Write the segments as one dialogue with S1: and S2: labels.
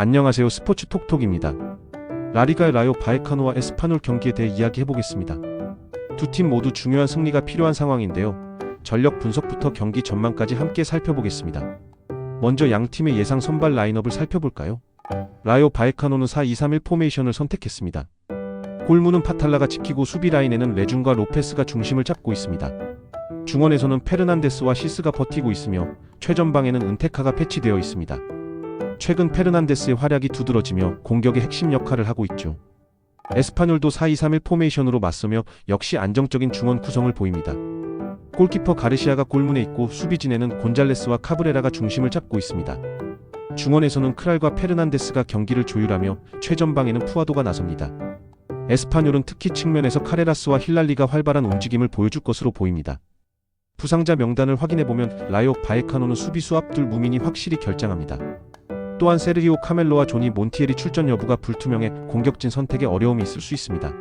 S1: 안녕하세요 스포츠 톡톡입니다. 라리가의 라요 바에카노와 에스파놀 경기에 대해 이야기해보겠습니다. 두 팀 모두 중요한 승리가 필요한 상황인데요. 전력 분석부터 경기 전망까지 함께 살펴보겠습니다. 먼저 양 팀의 예상 선발 라인업을 살펴볼까요? 라요 바에카노는 4-2-3-1 포메이션을 선택했습니다. 골무는 파탈라가 지키고 수비 라인에는 레준과 로페스가 중심을 잡고 있습니다. 중원에서는 페르난데스와 시스가 버티고 있으며 최전방에는 은테카가 배치되어 있습니다. 최근 페르난데스의 활약이 두드러지며 공격의 핵심 역할을 하고 있죠. 에스파뇰도 4-2-3-1 포메이션으로 맞서며 역시 안정적인 중원 구성을 보입니다. 골키퍼 가르시아가 골문에 있고 수비진에는 곤잘레스와 카브레라가 중심을 잡고 있습니다. 중원에서는 크랄과 페르난데스가 경기를 조율하며 최전방에는 푸아도가 나섭니다. 에스파뇰은 특히 측면에서 카레라스와 힐랄리가 활발한 움직임을 보여줄 것으로 보입니다. 부상자 명단을 확인해보면 라요 바에카노는 수비수 압둘 무민이 확실히 결장합니다. 또한 세르히오 카멜로와 조니 몬티엘이 출전 여부가 불투명해 공격진 선택에 어려움이 있을 수 있습니다.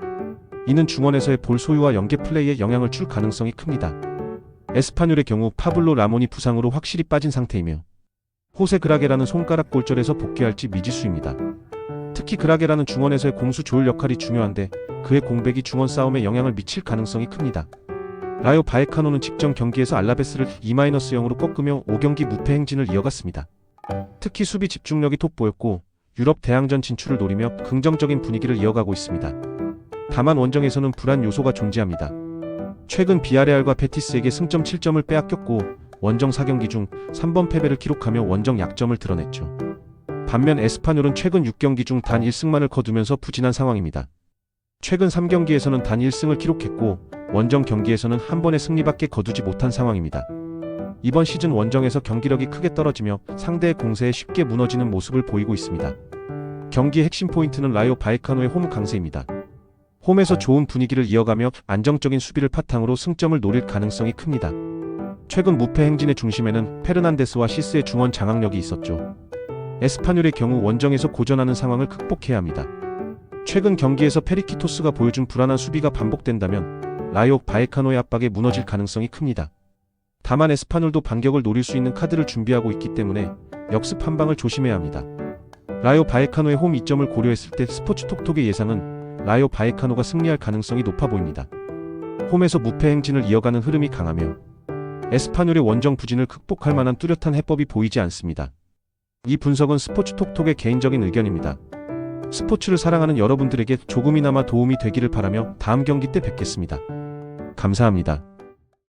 S1: 이는 중원에서의 볼 소유와 연계 플레이에 영향을 줄 가능성이 큽니다. 에스파뇰의 경우 파블로 라몬이 부상으로 확실히 빠진 상태이며 호세 그라게라는 손가락 골절에서 복귀할지 미지수입니다. 특히 그라게라는 중원에서의 공수 조율 역할이 중요한데 그의 공백이 중원 싸움에 영향을 미칠 가능성이 큽니다. 라요 바에카노는 직전 경기에서 알라베스를 2-0으로 꺾으며 5경기 무패 행진을 이어갔습니다. 특히 수비 집중력이 돋보였고 유럽 대항전 진출을 노리며 긍정적인 분위기를 이어가고 있습니다. 다만 원정에서는 불안 요소가 존재합니다. 최근 비아레알과 베티스에게 승점 7점을 빼앗겼고 원정 4경기 중 3번 패배를 기록하며 원정 약점을 드러냈죠. 반면 에스파뇰은 최근 6경기 중 단 1승만을 거두면서 부진한 상황입니다. 최근 3경기에서는 단 1승을 기록했고 원정 경기에서는 한 번의 승리밖에 거두지 못한 상황입니다. 이번 시즌 원정에서 경기력이 크게 떨어지며 상대의 공세에 쉽게 무너지는 모습을 보이고 있습니다. 경기의 핵심 포인트는 라이오 바이카노의 홈 강세입니다. 홈에서 좋은 분위기를 이어가며 안정적인 수비를 바탕으로 승점을 노릴 가능성이 큽니다. 최근 무패 행진의 중심에는 페르난데스와 시스의 중원 장악력이 있었죠. 에스파뇰의 경우 원정에서 고전하는 상황을 극복해야 합니다. 최근 경기에서 페리키토스가 보여준 불안한 수비가 반복된다면 라이오 바에카노의 압박에 무너질 가능성이 큽니다. 다만 에스파뇰도 반격을 노릴 수 있는 카드를 준비하고 있기 때문에 역습 한 방을 조심해야 합니다. 라이오 바에카노의 홈 이점을 고려했을 때 스포츠 톡톡의 예상은 라이오 바에카노가 승리할 가능성이 높아 보입니다. 홈에서 무패 행진을 이어가는 흐름이 강하며 에스파뇰의 원정 부진을 극복할 만한 뚜렷한 해법이 보이지 않습니다. 이 분석은 스포츠 톡톡의 개인적인 의견입니다. 스포츠를 사랑하는 여러분들에게 조금이나마 도움이 되기를 바라며 다음 경기 때 뵙겠습니다. 감사합니다.